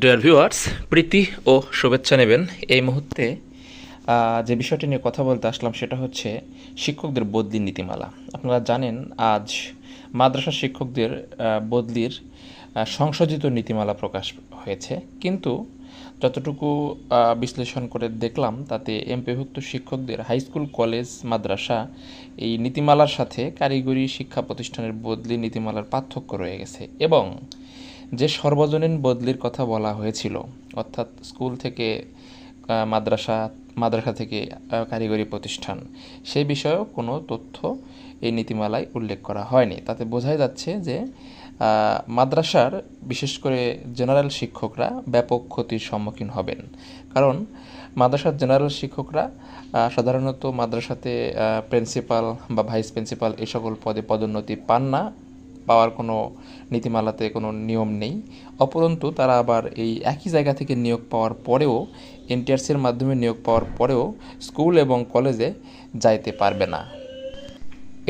Dear viewers প্রীতি ও শুভেচ্ছা নেবেন। এই মুহূর্তে যে বিষয়টি নিয়ে কথা বলতে আসলাম সেটা হচ্ছে শিক্ষকদের বদলি নীতিমালা। আপনারা জানেন, আজ মাদ্রাসা শিক্ষকদের বদলির সংশোধিত নীতিমালা প্রকাশ হয়েছে। কিন্তু যতটুকু বিশ্লেষণ করে দেখলাম, তাতে এমপিভুক্ত শিক্ষকদের হাই স্কুল কলেজ মাদ্রাসা এই নীতিমালার সাথে কারিগরি শিক্ষা প্রতিষ্ঠানের বদলি নীতিমালার পার্থক্য রয়ে গেছে। এবং যে সর্বজনীন বদলির কথা বলা হয়েছিল, অর্থাৎ স্কুল থেকে মাদ্রাসা মাদ্রাসা থেকে কারিগরি প্রতিষ্ঠান, সেই বিষয়েও কোনো তথ্য এই নীতিমালায় উল্লেখ করা হয়নি। তাতে বোঝাই যাচ্ছে যে মাদ্রাসার বিশেষ করে জেনারেল শিক্ষকরা ব্যাপক ক্ষতির সম্মুখীন হবেন। কারণ মাদ্রাসার জেনারেল শিক্ষকরা সাধারণত মাদ্রাসাতে প্রিন্সিপাল বা ভাইস প্রিন্সিপাল এই সকল পদে পদোন্নতি পান না পাওয়ার কোনো নীতিমালাতে কোনো নিয়ম নেই। অপরন্তু, তারা আবার এই একই জায়গা থেকে নিয়োগ পাওয়ার পরেও এনটিআরসির মাধ্যমে নিয়োগ পাওয়ার পরেও স্কুল এবং কলেজে যাইতে পারবে না।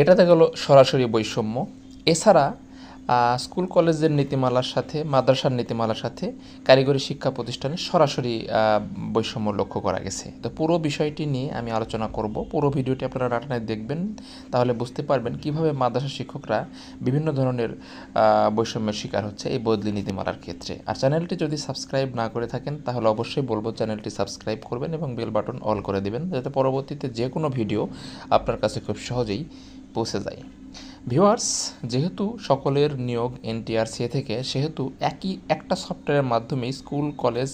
এটাতে গেল সরাসরি বৈষম্য। এছাড়া স্কুল, কলেজের নীতিমালার সাথে, মাদ্রাসার নীতিমালার সাথে কারিগরি শিক্ষা প্রতিষ্ঠানে সরাসরি বৈষম্য লক্ষ্য করা গেছে। তো পুরো বিষয়টি নিয়ে আমি আলোচনা করব। পুরো ভিডিওটি আপনারা রাটনায় দেখবেন, তাহলে বুঝতে পারবেন কীভাবে মাদ্রাসা শিক্ষকরা বিভিন্ন ধরনের বৈষম্যের শিকার হচ্ছে এই বদলি নীতিমালার ক্ষেত্রে। আর চ্যানেলটি যদি সাবস্ক্রাইব না করে থাকেন, তাহলে অবশ্যই বলব চ্যানেলটি সাবস্ক্রাইব করবেন এবং বেল বাটন অল করে দেবেন, যাতে পরবর্তীতে যে কোনো ভিডিও আপনার কাছে খুব সহজেই পৌঁছে যায়। ভিউয়ার্স, যেহেতু সকলের নিয়োগ এনটিআরসি থেকে, সেহেতু একই একটা সফটওয়্যারের মাধ্যমে স্কুল, কলেজ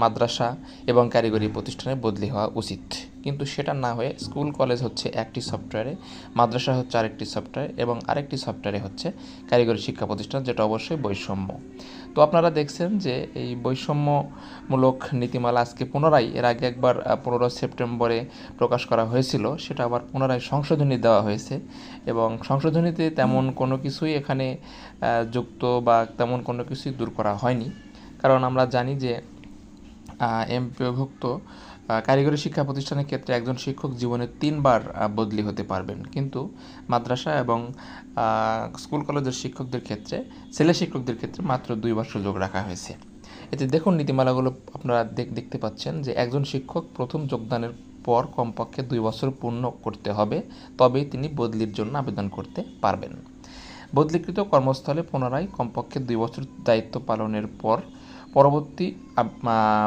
মাদ্রাসা এবং কারিগরি প্রতিষ্ঠানে বদলি হওয়া উচিত। কিন্তু সেটা না হয়ে স্কুল কলেজ হচ্ছে একটি সফটওয়্যারে, মাদ্রাসা হচ্ছে আরেকটি সফটওয়্যার এবং আরেকটি সফটওয়্যারে হচ্ছে কারিগরি শিক্ষা প্রতিষ্ঠান যেটা অবশ্যই বৈষম্য। তো আপনারা দেখছেন যে এই বৈষম্যমূলক নীতিমালা আজকে পুনরায়, এর আগে একবার পনেরো সেপ্টেম্বরে প্রকাশ করা হয়েছিল, সেটা আবার পুনরায় সংশোধনী দেওয়া হয়েছে এবং সংশোধনীতে তেমন কোনো কিছুই এখানে যুক্ত বা তেমন কোনো কিছুই দূর করা হয়নি। কারণ আমরা জানি যে এমপিভুক্ত কারিগরি শিক্ষা প্রতিষ্ঠানের ক্ষেত্রে একজন শিক্ষক জীবনে তিনবার বদলি হতে পারবেন। কিন্তু মাদ্রাসা এবং স্কুল কলেজের শিক্ষকদের ক্ষেত্রে, ছেলে শিক্ষকদের ক্ষেত্রে মাত্র দুইবার সুযোগ রাখা হয়েছে। এতে দেখুন, নীতিমালাগুলো আপনারা দেখ- দেখতে পাচ্ছেন যে একজন শিক্ষক প্রথম যোগদানের পর কমপক্ষে দুই বছর পূর্ণ করতে হবে তবেই তিনি বদলির জন্য আবেদন করতে পারবেন। বদলিকৃত কর্মস্থলে পুনরায় কমপক্ষে দুই বছর দায়িত্ব পালনের পর পরবর্তী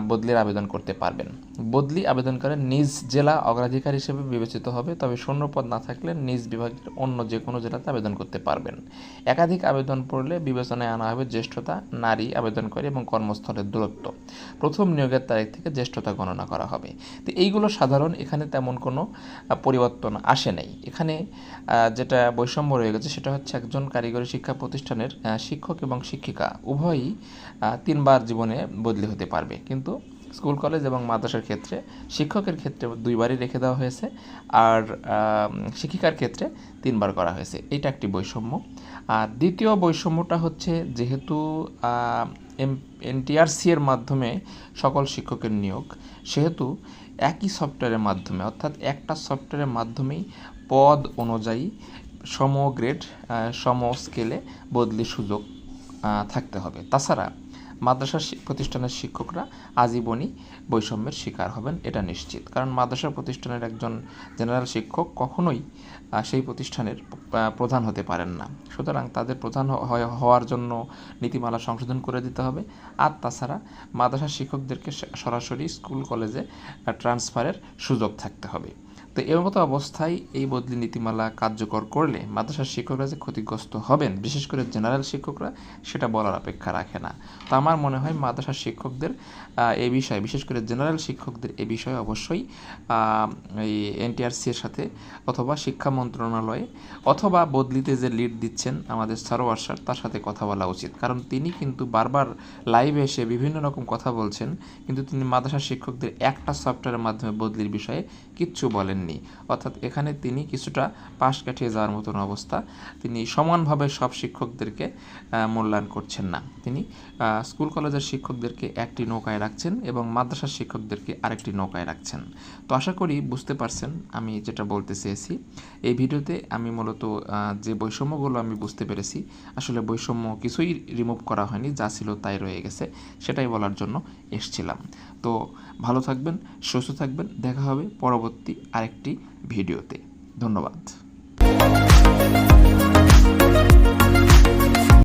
বদলির আবেদন করতে পারবেন। বদলি আবেদন আবেদনকারী নিজ জেলা অগ্রাধিকার হিসেবে বিবেচিত হবে, তবে শূন্য পদ না থাকলে নিজ বিভাগের অন্য যে কোনো জেলাতে আবেদন করতে পারবেন। একাধিক আবেদন পড়লে বিবেচনায় আনা হবে জ্যেষ্ঠতা, নারী আবেদনকারী এবং কর্মস্থলের দূরত্ব। প্রথম নিয়োগের তারিখ থেকে জ্যেষ্ঠতা গণনা করা হবে। তো এইগুলো সাধারণ, এখানে তেমন কোনো পরিবর্তন আসে নাই। এখানে যেটা বৈষম্য রয়ে গেছে সেটা হচ্ছে একজন কারিগরি শিক্ষা প্রতিষ্ঠানের শিক্ষক এবং শিক্ষিকা। উভয়ই তিনবার জীবনে বদলি হতে পারবে। কিন্তু স্কুল, কলেজ এবং মাদ্রাসার ক্ষেত্রে, শিক্ষকের ক্ষেত্রে দুইবারই রেখে দেওয়া হয়েছে আর শিক্ষিকার ক্ষেত্রে তিনবার করা হয়েছে। এটা একটি বৈষম্য। আর দ্বিতীয় বৈষম্যটা হচ্ছে যেহেতু এনটিআরসি এর মাধ্যমে সকল শিক্ষকের নিয়োগ, সেহেতু একই সফটওয়্যারের মাধ্যমে, অর্থাৎ একটা সফটওয়্যারের মাধ্যমেই পদ অনুযায়ী সম গ্রেড সম স্কেলে বদলির সুযোগ থাকতে হবে। তাছাড়া মাদ্রাসা প্রতিষ্ঠানের শিক্ষকরা আজীবনই বৈষম্যের শিকার হবেন, এটা নিশ্চিত। কারণ মাদ্রাসা প্রতিষ্ঠানের একজন জেনারেল শিক্ষক কখনোই সেই প্রতিষ্ঠানের প্রধান হতে পারেন না। সুতরাং তাদের প্রধান হওয়ার জন্য নীতিমালা সংশোধন করে দিতে হবে। আর তাছাড়া মাদ্রাসা শিক্ষকদেরকে সরাসরি স্কুল, কলেজে ট্রান্সফারের সুযোগ থাকতে হবে। তো এর মতো অবস্থায় এই বদলি নীতিমালা কার্যকর করলে মাদ্রাসার শিক্ষকরা যে ক্ষতিগ্রস্ত হবেন, বিশেষ করে জেনারেল শিক্ষকরা, সেটা বলার অপেক্ষা রাখে না। তো আমার মনে হয় মাদ্রাসার শিক্ষকদের এ বিষয়ে, বিশেষ করে জেনারেল শিক্ষকদের এ বিষয়ে অবশ্যই এই এনটিআরসি এর সাথে অথবা শিক্ষা মন্ত্রণালয়ে অথবা বদলিতে যে লিড দিচ্ছেন আমাদের সারোয়ার স্যার, তার সাথে কথা বলা উচিত। কারণ তিনি কিন্তু বারবার লাইভে এসে বিভিন্ন রকম কথা বলছেন, কিন্তু তিনি মাদ্রাসার শিক্ষকদের একটা সফটওয়্যারের মাধ্যমে বদলির বিষয়ে কিচ্ছু বলেননি। পাননি অর্থাৎ এখানে তিনি কিছুটা পাশ কাটিয়ে যাওয়ার মতন অবস্থা। তিনি সমানভাবে সব শিক্ষকদেরকে মূল্যায়ন করছেন না। তিনি স্কুল কলেজের শিক্ষকদেরকে একটি নৌকায় রাখছেন এবং মাদ্রাসার শিক্ষকদেরকে আরেকটি নৌকায় রাখছেন। তো আশা করি বুঝতে পারছেন আমি যেটা বলতে চেয়েছি। এই ভিডিওতে আমি মূলত যে বৈষম্যগুলো আমি বুঝতে পেরেছি, আসলে বৈষম্য কিছুই রিমুভ করা হয়নি, যা ছিল তাই রয়ে গেছে, সেটাই বলার জন্য এসছিলাম। তো ভালো থাকবেন, সুস্থ থাকবেন, দেখা হবে পরবর্তী আরেকটি ভিডিওতে। ধন্যবাদ।